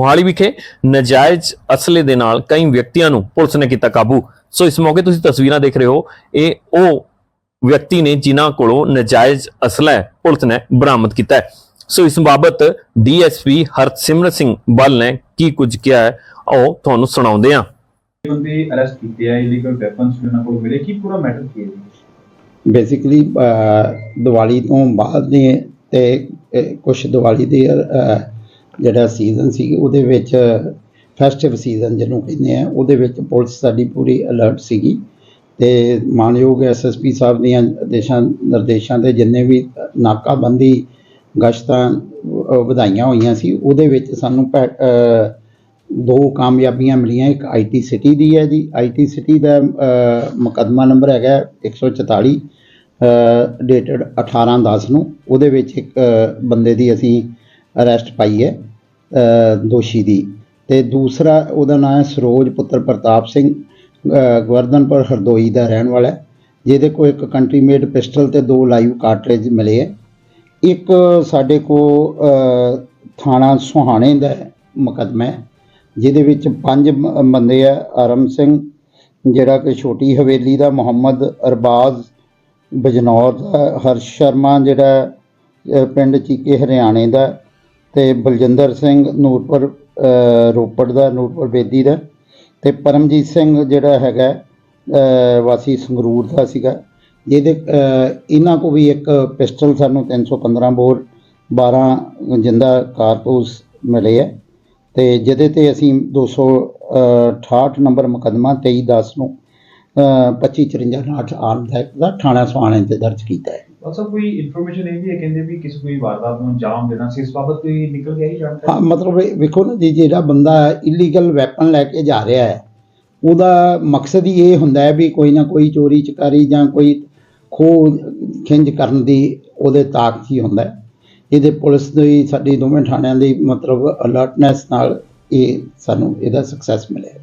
ਮੋਹਾਲੀ ਵਿਖੇ ਨਜਾਇਜ਼ ਅਸਲੇ ਦੇ ਨਾਲ ਕਈ ਵਿਅਕਤੀਆਂ ਨੂੰ ਪੁਲਿਸ ਨੇ ਕੀਤਾ ਕਾਬੂ। ਸੋ ਇਸ ਮੌਕੇ ਤੁਸੀਂ ਤਸਵੀਰਾਂ ਦੇਖ ਰਹੇ ਹੋ ਇਹ ਉਹ ਵਿਅਕਤੀ ਨੇ ਜਿਨ੍ਹਾਂ ਕੋਲੋਂ ਨਜਾਇਜ਼ ਅਸਲਾ ਪੁਲਿਸ ਨੇ ਬਰਾਮਦ ਕੀਤਾ ਹੈ। ਸੋ ਇਸ ਬਾਬਤ ਡੀਐਸਪੀ ਹਰਸਿਮਰਤ ਸਿੰਘ ਬੱਲ ਨੇ ਕੀ ਕੁਝ ਕਿਹਾ ਹੈ ਆਓ ਤੁਹਾਨੂੰ ਸੁਣਾਉਂਦੇ ਹਾਂ। ਬੰਦੇ ਅਰੈਸਟ ਕੀਤੇ ਆ ਇਲੀਗਲ ਵੈਪਨਸ ਵੀ ਉਹਨਾਂ ਕੋਲ ਮਿਲੇ ਕੀ ਪੂਰਾ ਮੈਟਰ ਕੀ ਹੈ? ਜੀ? ਬੇਸਿਕਲੀ ਦੀਵਾਲੀ ਤੋਂ ਬਾਅਦ ਨੇ ਤੇ ਕੁਝ ਦੀਵਾਲੀ ਦੇ ਜਿਹੜਾ ਸੀਜ਼ਨ ਸੀ ਉਹਦੇ ਵਿੱਚ ਫੈਸਟਿਵ ਸੀਜ਼ਨ ਜਿਹਨੂੰ ਕਹਿੰਦੇ ਆ ਉਹਦੇ ਵਿੱਚ ਪੁਲਿਸ ਸਾਡੀ ਪੂਰੀ ਅਲਰਟ ਸੀਗੀ ਤੇ ਮਾਨਯੋਗ ਐਸਐਸਪੀ ਸਾਹਿਬ ਦੀਆਂ ਦੇਸ਼ਾਂ ਨਿਰਦੇਸ਼ਾਂ ਤੇ ਜਿੰਨੇ ਵੀ ਨਾਕਾਬੰਦੀ ਗਸ਼ਤਾਂ ਵਧਾਈਆਂ ਹੋਈਆਂ ਸੀ ਉਹਦੇ ਵਿੱਚ ਸਾਨੂੰ ਪੈ- ਦੋ ਕਾਮਯਾਬੀਆਂ ਮਿਲੀਆਂ ਇੱਕ ਆਈਟੀ ਸਿਟੀ ਦੀ ਹੈ ਜੀ। ਆਈਟੀ ਸਿਟੀ ਦਾ ਅਹ, ਮੁਕੱਦਮਾ ਨੰਬਰ ਹੈਗਾ 144 ਡੇਟਡ 18/10 ਨੂੰ ਉਹਦੇ ਵਿੱਚ ਇੱਕ ਬੰਦੇ ਦੀ ਅਸੀਂ ਅਰੈਸਟ ਪਾਈ ਹੈ ਦੋਸ਼ੀ ਦੀ। ਤੇ ਦੂਸਰਾ, ਉਹਦਾ ਨਾਮ ਹੈ ਸਰੋਜ ਪੁੱਤਰ ਪ੍ਰਤਾਪ ਸਿੰਘ ਗਵਰਧਨਪੁਰ ਹਰਦੋਈ ਦਾ ਰਹਿਣ ਵਾਲਾ ਹੈ, ਜਿਹਦੇ ਕੋਲ ਇੱਕ ਕੰਟਰੀ ਮੇਡ ਪਿਸਟਲ ਤੇ ਦੋ ਲਾਈਵ ਕਾਰਟ੍ਰਿਜ ਮਿਲੇ ਹੈ। ਇੱਕ ਸਾਡੇ ਕੋਲ ਥਾਣਾ ਸੁਹਾਣੇ ਦਾ ਮੁਕੱਦਮਾ ਹੈ, ਜਿਹਦੇ ਵਿੱਚ ਪੰਜ ਬੰਦੇ ਆ, ਅਰਮ ਸਿੰਘ, ਜਿਹੜਾ ਕਿ ਛੋਟੀ ਹਵੇਲੀ ਦਾ ਮੁਹੰਮਦ ਅਰਬਾਜ਼, ਬਜਨੌਰ ਦਾ, ਹਰਸ਼ ਸ਼ਰਮਾ ਜਿਹੜਾ ਪਿੰਡ ਚੀਕੇ ਹਰਿਆਣੇ ਦਾ ਤੇ ਬਲਜਿੰਦਰ ਸਿੰਘ ਨੂਰਪੁਰ ਰੋਪੜ ਦਾ, ਨੂਰਪੁਰ ਬੇਦੀ ਦਾ ਤੇ ਪਰਮਜੀਤ ਸਿੰਘ ਜਿਹੜਾ ਹੈਗਾ ਵਾਸੀ ਸੰਗਰੂਰ ਦਾ ਸੀਗਾ। ਜਿਹਦੇ ਇਹਨਾਂ ਕੋ ਵੀ ਇੱਕ ਪਿਸਟਲ ਸਾਨੂੰ 315 ਬੋਰ 12 ਜਿੰਦਾ ਕਾਰਤੂਸ ਮਿਲੇ ਹੈ ਤੇ ਜਿਹਦੇ ਤੇ ਅਸੀਂ 268 ਨੰਬਰ ਮੁਕੱਦਮਾ 23 10 ਨੂੰ 2554 ਨਾਟ ਆਰਮ ਦਾ ਦਾ ਥਾਣਾ ਸੁਹਾਣੇ ਤੇ ਦਰਜ ਕੀਤਾ ਹੈ। ਅੱਛਾ ਕੋਈ ਇਨਫੋਰਮੇਸ਼ਨ ਇਹ ਵੀ ਹੈ ਕਹਿੰਦੇ ਵੀ ਕਿਸੇ ਕੋਈ ਵਾਰਦਾਤ ਨੂੰ ਅੰਜਾਮ ਦੇਣਾ ਸੀ ਇਸ ਬਾਬਤ ਕੋਈ ਨਿਕਲ ਗਿਆ ਹੀ ਹਾਂ ਜਾਣਕਾਰੀ ਮਤਲਬ ਇਹ ਵੇਖੋ ਨਾ ਜੀ ਜਿਹੜਾ ਬੰਦਾ ਇਲੀਗਲ ਵੈਪਨ ਲੈ ਕੇ ਜਾ ਰਿਹਾ ਹੈ ਉਹਦਾ ਮਕਸਦ ਹੀ ਇਹ ਹੁੰਦਾ ਹੈ ਵੀ ਕੋਈ ਨਾ ਕੋਈ ਚੋਰੀ ਚਕਾਰੀ ਜਾਂ ਕੋਈ ਖੋਹ ਖਿੰਝ ਕਰਨ ਦੀ ਉਹਦੇ ਤਾਕਤ ਹੀ ਹੁੰਦਾ ਹੈ। ਇਹਦੇ ਪੁਲਿਸ ਦੀ ਸਾਡੀ ਦੋਵੇਂ ਥਾਣਿਆਂ ਦੀ ਮਤਲਬ ਅਲਰਟਨੈਸ ਨਾਲ ਇਹ ਸਾਨੂੰ ਇਹਦਾ ਸਕਸੈਸ ਮਿਲਿਆ